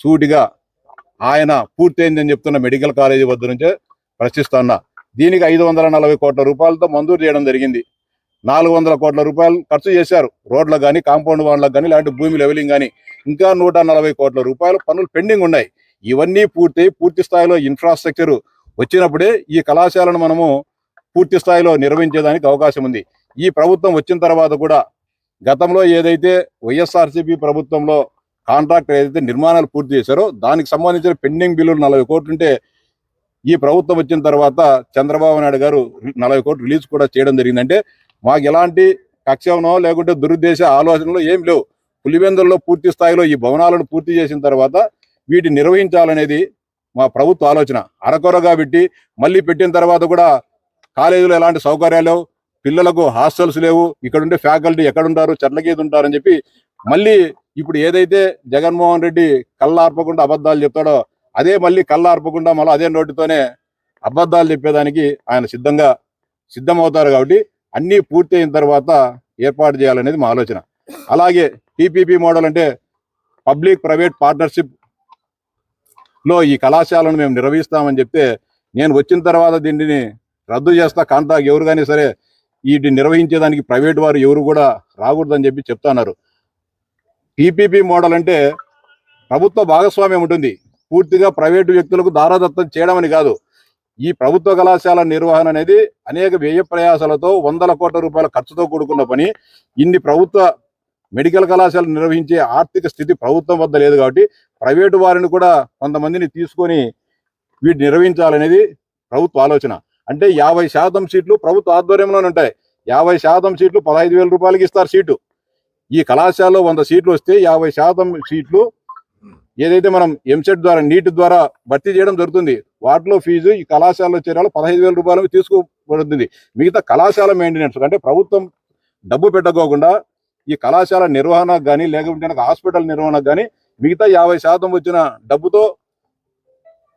సూటిగా ఆయన పూర్తయిందని చెప్తున్న మెడికల్ కాలేజీ వద్ద నుంచే ప్రశ్నిస్తున్నా. దీనికి ఐదు వందల నలభై కోట్ల రూపాయలతో మంజూరు చేయడం జరిగింది. నాలుగు వందల కోట్ల రూపాయలు ఖర్చు చేశారు. రోడ్లకు కానీ కాంపౌండ్ వాళ్ళకు కానీ ఇలాంటి భూమి లెవెలింగ్ కానీ ఇంకా నూట నలభై కోట్ల రూపాయలు పనులు పెండింగ్ ఉన్నాయి. ఇవన్నీ పూర్తి పూర్తి స్థాయిలో ఇన్ఫ్రాస్ట్రక్చర్ వచ్చినప్పుడే ఈ కళాశాలను మనము పూర్తి స్థాయిలో నిర్వహించేదానికి అవకాశం ఉంది. ఈ ప్రభుత్వం వచ్చిన తర్వాత కూడా గతంలో ఏదైతే వైఎస్ఆర్సీపీ ప్రభుత్వంలో కాంట్రాక్టర్ ఏదైతే నిర్మాణాలు పూర్తి చేశారో దానికి సంబంధించిన పెండింగ్ బిల్లులు నలభై కోట్లు ఉంటే ఈ ప్రభుత్వం వచ్చిన తర్వాత చంద్రబాబు నాయుడు గారు నలభై కోట్లు రిలీజ్ కూడా చేయడం జరిగిందంటే మాకు ఎలాంటి కక్షనో లేకుంటే దురుద్దేశ ఆలోచనలు ఏం లేవు. పులివెందుల్లో పూర్తి స్థాయిలో ఈ భవనాలను పూర్తి చేసిన తర్వాత వీటిని నిర్వహించాలనేది మా ప్రభుత్వ ఆలోచన. అరకొరగా పెట్టి మళ్ళీ పెట్టిన తర్వాత కూడా కాలేజీలో ఎలాంటి సౌకర్యాలు పిల్లలకు హాస్టల్స్ లేవు. ఇక్కడ ఉండే ఫ్యాకల్టీ ఎక్కడ ఉంటారు చెట్లగీత ఉంటారని చెప్పి మళ్ళీ ఇప్పుడు ఏదైతే జగన్మోహన్ రెడ్డి కళ్ళార్పకుండా అబద్ధాలు చెప్తాడో అదే మళ్ళీ కళ్ళార్పకుండా మళ్ళీ అదే నోటితోనే అబద్ధాలు చెప్పేదానికి ఆయన సిద్ధంగా సిద్ధమవుతారు కాబట్టి అన్నీ పూర్తి అయిన తర్వాత ఏర్పాటు చేయాలనేది మా ఆలోచన. అలాగే పీపీపీ మోడల్ అంటే పబ్లిక్ ప్రైవేట్ పార్ట్నర్షిప్లో ఈ కళాశాలను మేము నిర్వహిస్తామని చెప్తే నేను వచ్చిన తర్వాత దీనిని రద్దు చేస్తా కాంతా ఎవరు కానీ సరే వీటిని నిర్వహించేదానికి ప్రైవేట్ వారు ఎవరు కూడా రాకూడదని చెప్పి చెప్తున్నారు టీపీపీ మోడల్ అంటే ప్రభుత్వ భాగస్వామ్యం ఉంటుంది. పూర్తిగా ప్రైవేటు వ్యక్తులకు దారాదత్తం చేయడం అని కాదు. ఈ ప్రభుత్వ కళాశాల నిర్వహణ అనేది అనేక వ్యయ ప్రయాసాలతో వందల కోట్ల రూపాయల ఖర్చుతో కూడుకున్న పని. ఇన్ని ప్రభుత్వ మెడికల్ కళాశాల నిర్వహించే ఆర్థిక స్థితి ప్రభుత్వం వద్ద లేదు కాబట్టి ప్రైవేటు వారిని కూడా కొంతమందిని తీసుకొని వీటిని నిర్వహించాలనేది ప్రభుత్వ ఆలోచన. అంటే యాభై శాతం సీట్లు ప్రభుత్వ ఆధ్వర్యంలోనే ఉంటాయి. యాభై శాతం సీట్లు పదహైదు వేల రూపాయలకి ఇస్తారు సీటు. ఈ కళాశాలలో వంద సీట్లు వస్తే యాభై శాతం సీట్లు ఏదైతే మనం ఎంసెట్ ద్వారా నీట్ ద్వారా భర్తీ చేయడం జరుగుతుంది వాటిలో ఫీజు ఈ కళాశాలలో చేరాలి పదహైదు వేల రూపాయలు తీసుకోబడుతుంది. మిగతా కళాశాల మెయింటెనెన్స్ అంటే ప్రభుత్వం డబ్బు పెట్టకోకుండా ఈ కళాశాల నిర్వహణకు కానీ లేకపోతే హాస్పిటల్ నిర్వహణకు కానీ మిగతా యాభై శాతం వచ్చిన డబ్బుతో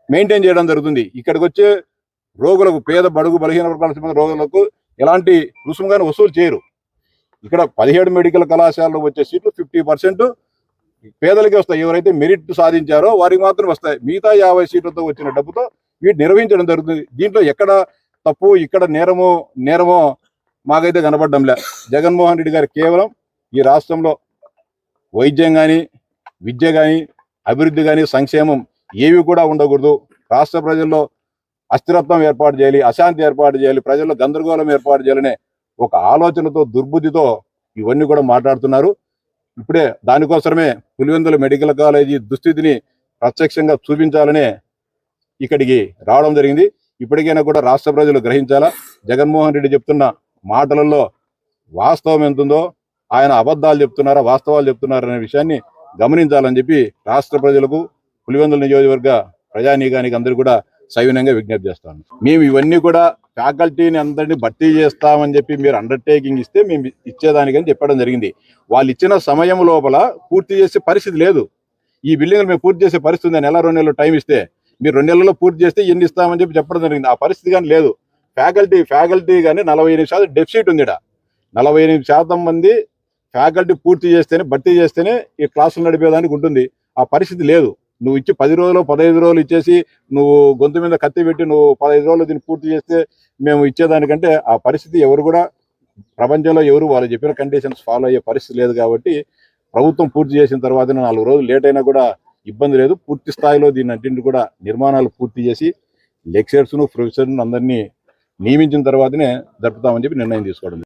మెయింటైన్ చేయడం జరుగుతుంది. ఇక్కడికి వచ్చే రోగులకు పేద బడుగు బలహీన వర్గాల రోగులకు ఎలాంటి రుసుముగానే వసూలు చేయరు. ఇక్కడ పదిహేడు మెడికల్ కళాశాలలో వచ్చే సీట్లు ఫిఫ్టీ పర్సెంట్ పేదలకి వస్తాయి. ఎవరైతే మెరిట్ సాధించారో వారికి మాత్రం వస్తాయి. మిగతా యాభై సీట్లతో వచ్చిన డబ్బుతో వీటి నిర్వహించడం జరుగుతుంది. దీంట్లో ఎక్కడ తప్పు ఇక్కడ నేరమో నేరమో మాకైతే కనపడడంలే జగన్మోహన్ రెడ్డి గారు కేవలం ఈ రాష్ట్రంలో వైద్యం కానీ విద్య కానీ అభివృద్ధి కానీ సంక్షేమం ఏవి కూడా ఉండకూడదు. రాష్ట్ర ప్రజల్లో అస్థిరత్వం ఏర్పాటు చేయాలి అశాంతి ఏర్పాటు చేయాలి ప్రజల్లో గందరగోళం ఏర్పాటు చేయాలనే ఒక ఆలోచనతో దుర్బుద్ధితో ఇవన్నీ కూడా మాట్లాడుతున్నారు. ఇప్పుడే దానికోసమే పులివెందుల మెడికల్ కాలేజీ దుస్థితిని ప్రత్యక్షంగా చూపించాలనే ఇక్కడికి రావడం జరిగింది. ఇప్పటికైనా కూడా రాష్ట్ర ప్రజలు గ్రహించాలా? జగన్మోహన్ రెడ్డి చెప్తున్న మాటలలో వాస్తవం ఎంతుందో ఆయన అబద్ధాలు చెప్తున్నారా వాస్తవాలు చెప్తున్నారనే విషయాన్ని గమనించాలని చెప్పి రాష్ట్ర ప్రజలకు పులివెందుల నియోజకవర్గ ప్రజానీకానికి అందరూ కూడా సవినంగా విజ్ఞప్తి చేస్తాను. మేము ఇవన్నీ కూడా ఫ్యాకల్టీని అందరినీ భర్తీ చేస్తామని చెప్పి మీరు అండర్టేకింగ్ ఇస్తే మేము ఇచ్చేదానికని చెప్పడం జరిగింది. వాళ్ళు ఇచ్చిన సమయం లోపల పూర్తి చేసే పరిస్థితి లేదు. ఈ బిల్డింగ్లు మేము పూర్తి చేసే పరిస్థితి ఉంది. నెల రెండు నెలలు టైం ఇస్తే మీరు రెండు నెలల్లో పూర్తి చేస్తే ఎన్ని ఇస్తామని చెప్పి చెప్పడం జరిగింది. ఆ పరిస్థితి కానీ లేదు. ఫ్యాకల్టీ ఫ్యాకల్టీ కానీ నలభై ఎనిమిది శాతం డెఫిసిట్ ఉంది నలభై ఎనిమిది శాతం మంది ఫ్యాకల్టీ పూర్తి చేస్తేనే భర్తీ చేస్తేనే ఈ క్లాసులు నడిపేదానికి ఉంటుంది. ఆ పరిస్థితి లేదు. నువ్వు ఇచ్చి పది రోజులు పదహైదు రోజులు ఇచ్చేసి నువ్వు గొంతు మీద కత్తి పెట్టి నువ్వు పదహైదు రోజులు దీన్ని పూర్తి చేస్తే మేము ఇచ్చేదానికంటే ఆ పరిస్థితి ఎవరు కూడా ప్రపంచంలో ఎవరు వాళ్ళు చెప్పిన కండిషన్స్ ఫాలో అయ్యే పరిస్థితి లేదు కాబట్టి ప్రభుత్వం పూర్తి చేసిన తర్వాత నాలుగు రోజులు లేట్ అయినా కూడా ఇబ్బంది లేదు. పూర్తి స్థాయిలో దీన్ని అన్నింటి కూడా నిర్మాణాలు పూర్తి చేసి లెక్చరర్స్ను ప్రొఫెసర్ను అందరినీ నియమించిన తర్వాతనే జరుపుతామని చెప్పి నిర్ణయం తీసుకోవడం